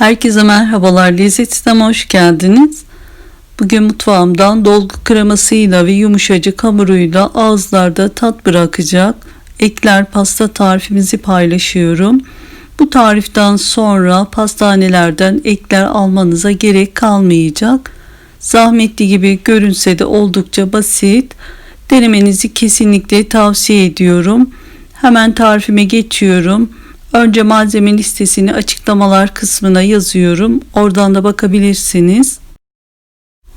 Herkese merhabalar. Lezzet Sistem'e hoş geldiniz. Bugün mutfağımdan dolgu kremasıyla ve yumuşacık hamuruyla ağızlarda tat bırakacak ekler pasta tarifimizi paylaşıyorum. Bu tariften sonra pastanelerden ekler almanıza gerek kalmayacak. Zahmetli gibi görünse de oldukça basit. Denemenizi kesinlikle tavsiye ediyorum. Hemen tarifime geçiyorum. Önce malzeme listesini açıklamalar kısmına yazıyorum. Oradan da bakabilirsiniz.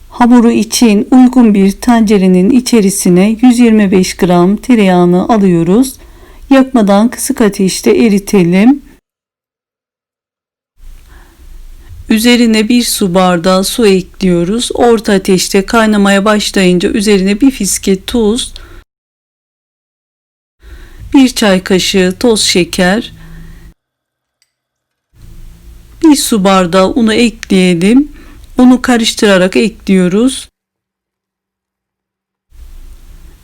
Hamuru için uygun bir tencerenin içerisine 125 gram tereyağını alıyoruz. Yakmadan kısık ateşte eritelim. Üzerine bir su bardağı su ekliyoruz. Orta ateşte kaynamaya başlayınca üzerine bir fiske tuz, bir çay kaşığı toz şeker, bir su bardağı unu ekleyelim. Unu karıştırarak ekliyoruz.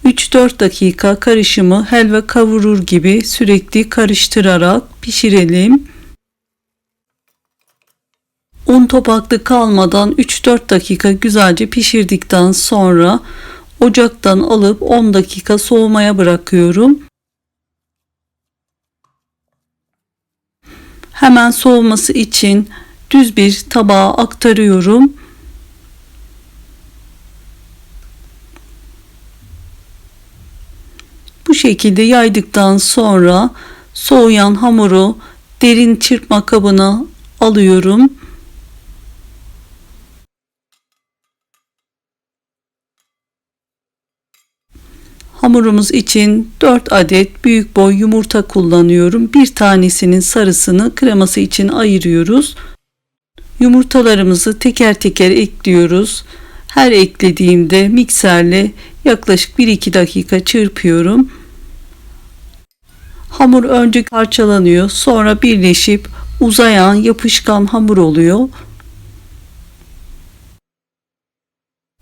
3-4 dakika karışımı helva kavurur gibi sürekli karıştırarak pişirelim. Un topaklı kalmadan 3-4 dakika güzelce pişirdikten sonra ocaktan alıp 10 dakika soğumaya bırakıyorum. Hemen soğuması için düz bir tabağa aktarıyorum. Bu şekilde yaydıktan sonra soğuyan hamuru derin çırpma kabına alıyorum. Hamurumuz için 4 adet büyük boy yumurta kullanıyorum. Bir tanesinin sarısını kreması için ayırıyoruz. Yumurtalarımızı teker teker ekliyoruz. Her eklediğimde mikserle yaklaşık 1-2 dakika çırpıyorum. Hamur önce parçalanıyor, sonra birleşip uzayan yapışkan hamur oluyor.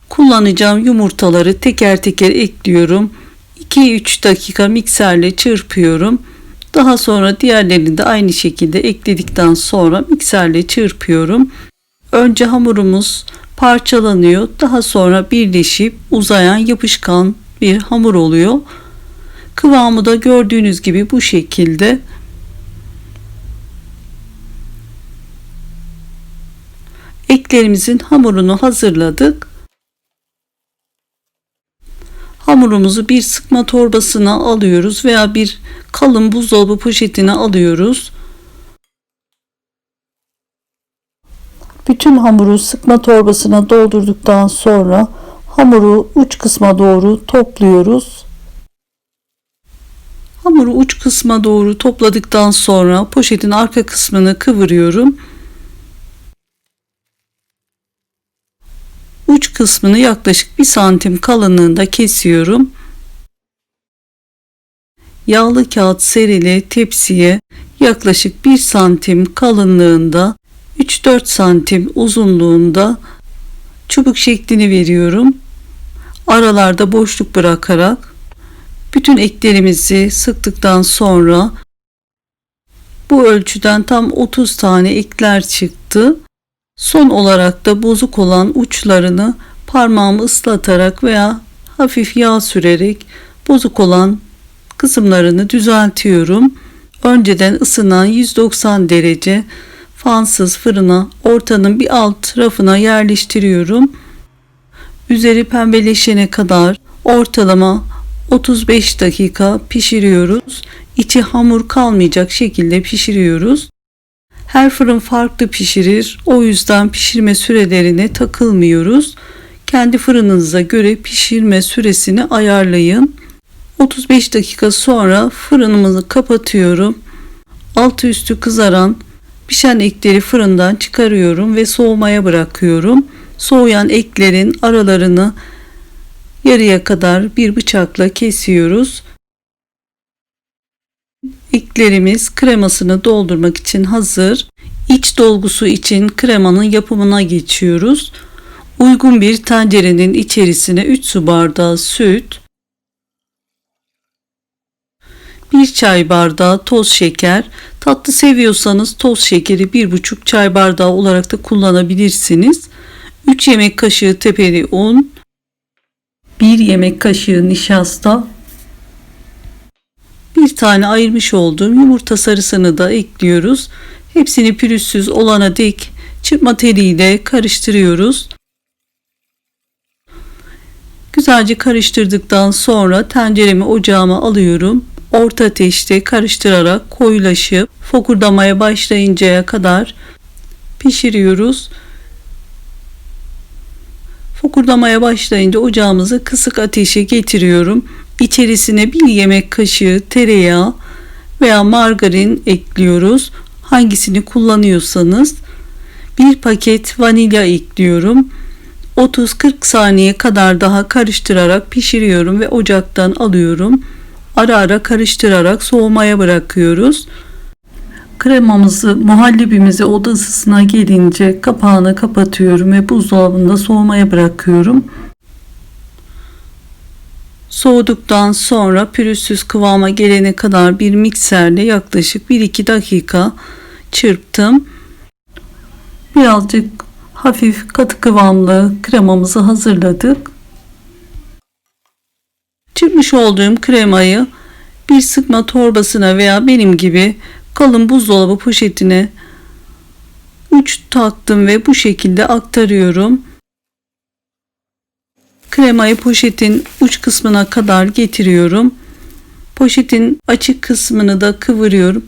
Kullanacağım yumurtaları teker teker ekliyorum. 2-3 dakika mikserle çırpıyorum. Daha sonra diğerlerini de aynı şekilde ekledikten sonra mikserle çırpıyorum. Önce hamurumuz parçalanıyor. Daha sonra birleşip uzayan yapışkan bir hamur oluyor. Kıvamı da gördüğünüz gibi bu şekilde. Eklerimizin hamurunu hazırladık. Hamurumuzu bir sıkma torbasına alıyoruz veya bir kalın buzdolabı poşetine alıyoruz. Bütün hamuru sıkma torbasına doldurduktan sonra hamuru uç kısma doğru topluyoruz. Hamuru uç kısma doğru topladıktan sonra poşetin arka kısmını kıvırıyorum. Uç kısmını yaklaşık 1 santim kalınlığında kesiyorum. Yağlı kağıt serili tepsiye yaklaşık 1 santim kalınlığında 3-4 santim uzunluğunda çubuk şeklini veriyorum. Aralarda boşluk bırakarak bütün eklerimizi sıktıktan sonra bu ölçüden tam 30 tane ekler çıktı. Son olarak da bozuk olan uçlarını parmağımı ıslatarak veya hafif yağ sürerek bozuk olan kısımlarını düzeltiyorum. Önceden ısınan 190 derece fansız fırına ortanın bir alt rafına yerleştiriyorum. Üzeri pembeleşene kadar ortalama 35 dakika pişiriyoruz. İçi hamur kalmayacak şekilde pişiriyoruz. Her fırın farklı pişirir. O yüzden pişirme sürelerine takılmıyoruz. Kendi fırınınıza göre pişirme süresini ayarlayın. 35 dakika sonra fırınımızı kapatıyorum. Altı üstü kızaran pişen ekleri fırından çıkarıyorum ve soğumaya bırakıyorum. Soğuyan eklerin aralarını yarıya kadar bir bıçakla kesiyoruz. Eklerimiz kremasını doldurmak için hazır. İç dolgusu için kremanın yapımına geçiyoruz. Uygun bir tencerenin içerisine 3 su bardağı süt, 1 çay bardağı toz şeker. Tatlı seviyorsanız toz şekeri 1,5 çay bardağı olarak da kullanabilirsiniz. 3 yemek kaşığı tepeli un, 1 yemek kaşığı nişasta, bir tane ayırmış olduğum yumurta sarısını da ekliyoruz. Hepsini pürüzsüz olana dek çırpma teliyle karıştırıyoruz. Güzelce karıştırdıktan sonra tenceremi ocağıma alıyorum. Orta ateşte karıştırarak koyulaşıp fokurdamaya başlayıncaya kadar pişiriyoruz. Fokurdamaya başlayınca ocağımızı kısık ateşe getiriyorum. İçerisine bir yemek kaşığı tereyağı veya margarin ekliyoruz. Hangisini kullanıyorsanız bir paket vanilya ekliyorum. 30-40 saniye kadar daha karıştırarak pişiriyorum ve ocaktan alıyorum. Ara ara karıştırarak soğumaya bırakıyoruz. Kremamızı muhallebimizi oda ısısına gelince kapağını kapatıyorum ve buzdolabında soğumaya bırakıyorum. Soğuduktan sonra pürüzsüz kıvama gelene kadar bir mikserle yaklaşık 1-2 dakika çırptım. Birazcık hafif katı kıvamlı kremamızı hazırladık. Çırpmış olduğum kremayı bir sıkma torbasına veya benim gibi kalın buzdolabı poşetine uç taktım ve bu şekilde aktarıyorum. Kremayı poşetin uç kısmına kadar getiriyorum. Poşetin açık kısmını da kıvırıyorum.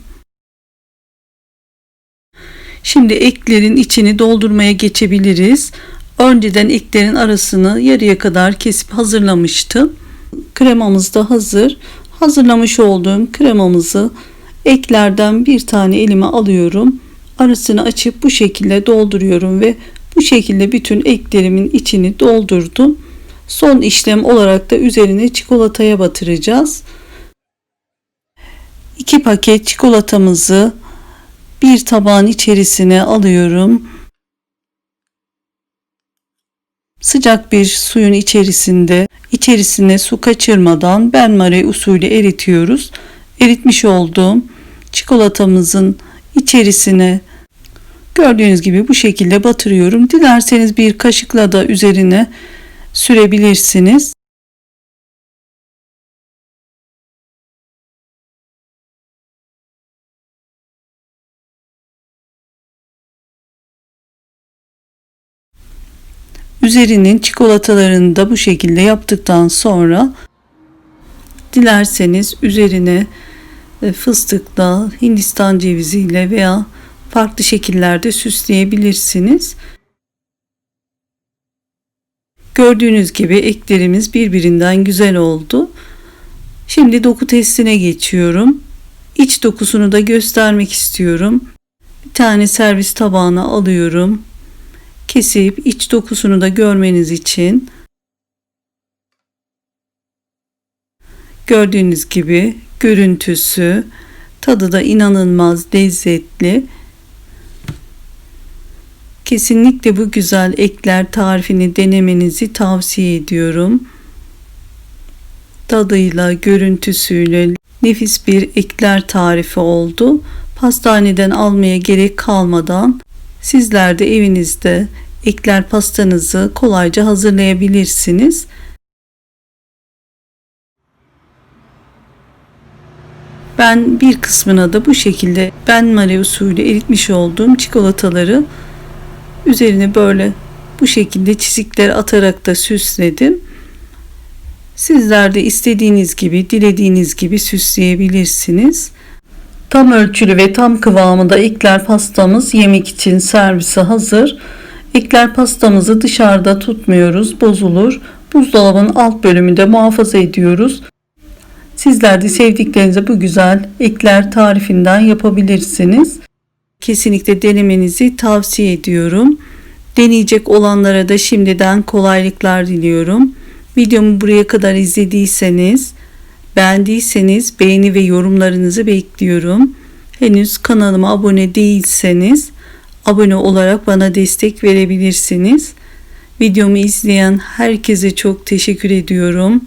Şimdi eklerin içini doldurmaya geçebiliriz. Önceden eklerin arasını yarıya kadar kesip hazırlamıştım. Kremamız da hazır. Hazırlamış olduğum kremamızı eklerden bir tane elime alıyorum. Arasını açıp bu şekilde dolduruyorum ve bu şekilde bütün eklerimin içini doldurdum. Son işlem olarak da üzerine çikolataya batıracağız. 2 paket çikolatamızı bir tabağın içerisine alıyorum. Sıcak bir suyun içerisinde içerisine su kaçırmadan benmari usulü eritiyoruz. Eritmiş olduğum çikolatamızın içerisine gördüğünüz gibi bu şekilde batırıyorum. Dilerseniz bir kaşıkla da üzerine sürebilirsiniz. Üzerinin çikolatalarını da bu şekilde yaptıktan sonra dilerseniz üzerine e, fıstıkla, hindistan ceviziyle veya farklı şekillerde süsleyebilirsiniz. Gördüğünüz gibi eklerimiz birbirinden güzel oldu. Şimdi doku testine geçiyorum. İç dokusunu da göstermek istiyorum. Bir tane servis tabağına alıyorum. Kesip iç dokusunu da görmeniz için gördüğünüz gibi görüntüsü, tadı da inanılmaz lezzetli. Kesinlikle bu güzel ekler tarifini denemenizi tavsiye ediyorum. Tadıyla, görüntüsüyle nefis bir ekler tarifi oldu. Pastaneden almaya gerek kalmadan sizler de evinizde ekler pastanızı kolayca hazırlayabilirsiniz. Ben bir kısmına da bu şekilde ben mare usulü eritmiş olduğum çikolataları üzerine böyle bu şekilde çizikler atarak da süsledim. Sizler de istediğiniz gibi, dilediğiniz gibi süsleyebilirsiniz. Tam ölçülü ve tam kıvamında ekler pastamız yemek için servise hazır. Ekler pastamızı dışarıda tutmuyoruz, bozulur. Buzdolabının alt bölümünde muhafaza ediyoruz. Sizler de sevdiklerinize bu güzel ekler tarifinden yapabilirsiniz. Kesinlikle denemenizi tavsiye ediyorum. Deneyecek olanlara da şimdiden kolaylıklar diliyorum. Videomu buraya kadar izlediyseniz, beğendiyseniz beğeni ve yorumlarınızı bekliyorum. Henüz kanalıma abone değilseniz abone olarak bana destek verebilirsiniz. Videomu izleyen herkese çok teşekkür ediyorum.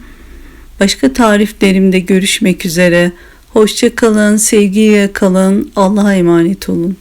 Başka tariflerimde görüşmek üzere. Hoşça kalın, sevgiyle kalın, Allah'a emanet olun.